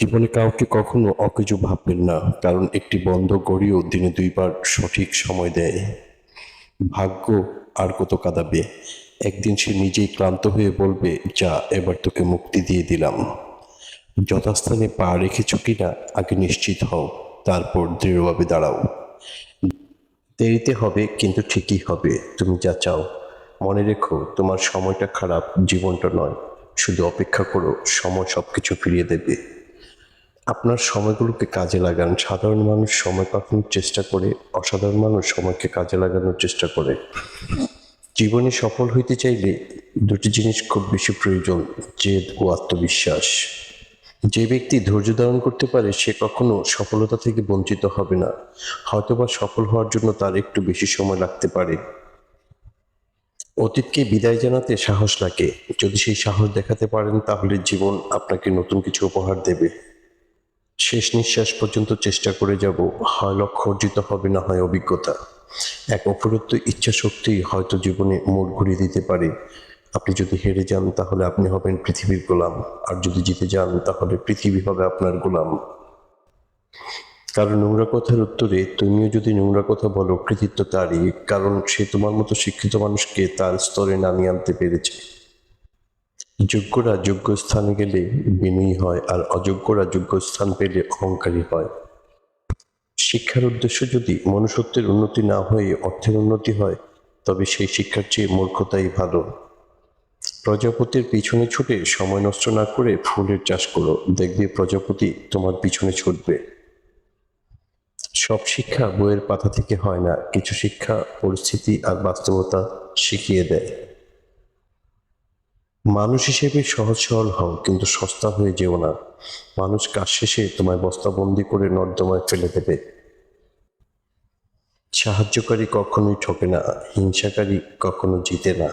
জীবনে কাউকে কখনো অকেজো ভাববেন না, কারণ একটি বন্ধ গড়িও দিনে দুইবার সঠিক সময় দেয়। ভাগ্য আর কত কাঁদাবে? একদিন সে নিজেই ক্লান্ত হয়ে বলবে, যা, এবার তোকে মুক্তি দিয়ে দিলাম। যথাস্থানে পা রেখেছ কিনা, আগে নিশ্চিত হও, তারপর দৃঢ়ভাবে দাঁড়াও। দেরিতে হবে, কিন্তু ঠিকই হবে, তুমি যা চাও। মনে রেখো, তোমার সময়টা খারাপ, জীবনটা নয়। শুধু অপেক্ষা করো, সময় সব কিছু ফিরিয়ে দেবে। আপনার সময়গুলোকে কাজে লাগান। সাধারণ মানুষ সময় কাটানোর চেষ্টা করে, অসাধারণ মানুষ সময়কে কাজে লাগানোর চেষ্টা করে। জীবনে সফল হইতে চাইলে দুটি জিনিস খুব বেশি প্রয়োজন, জেদ ও আত্মবিশ্বাস। যে ব্যক্তি ধৈর্য ধারণ করতে পারে, সে কখনো সফলতা থেকে বঞ্চিত হবে না। হয়তোবা সফল হওয়ার জন্য তার একটু বেশি সময় লাগতে পারে। অতীতকে বিদায় জানাতে সাহস লাগে। যদি সেই সাহস দেখাতে পারেন, তাহলে জীবন আপনাকে নতুন কিছু উপহার দেবে। শেষ নিঃশ্বাস পর্যন্ত চেষ্টা করে যাব। হয় লক্ষ্য অর্জিত হবে, না হয় অভিজ্ঞতা। এক অপরত্ব ইচ্ছা শক্তি হয়তো জীবনে মোড় ঘুরিয়ে দিতে পারে। আপনি যদি হেরে যান, তাহলে আপনি হবেন পৃথিবীর গোলাম। আর যদি জিতে যান, তাহলে পৃথিবী হবে আপনার গোলাম। কারণ নোংরা কথার উত্তরে, তুমিও যদি নোংরা কথা বলো, কৃতিত্ব তারই। কারণ সে তোমার মতো শিক্ষিত মানুষকে তার স্তরে নামিয়ে আনতে পেরেছে। যোগ্যরা যোগ্য স্থানে গেলে বিনয়ী হয় আর অযোগ্যরা যোগ্য স্থান পেলে অহংকারী হয়। শিক্ষার উদ্দেশ্য যদি মনুষ্যত্বের উন্নতি না হয়ে অর্থের উন্নতি হয়, তবে সেই শিক্ষার চেয়ে মূর্খতাই ভালো। প্রজাপতির পিছনে ছুটে সময় নষ্ট না করে ফুলের চাষ করো। দেখবে প্রজাপতি তোমার পিছনে ছুটবে। সব শিক্ষা বইয়ের পাতা থেকে হয় না। কিছু শিক্ষা পরিস্থিতি আর বাস্তবতা শিখিয়ে দেয়। মানুষ হিসেবে সহজ সরল হও, কিন্তু সস্তা হয়ে যেও না। মানুষ কাজ শেষে তোমায় বস্তাবন্দি করে নর্দমায় ফেলে দেবে। সাহায্যকারী কখনোই ঠকে না, হিংসাকারী কখনো জিতে না।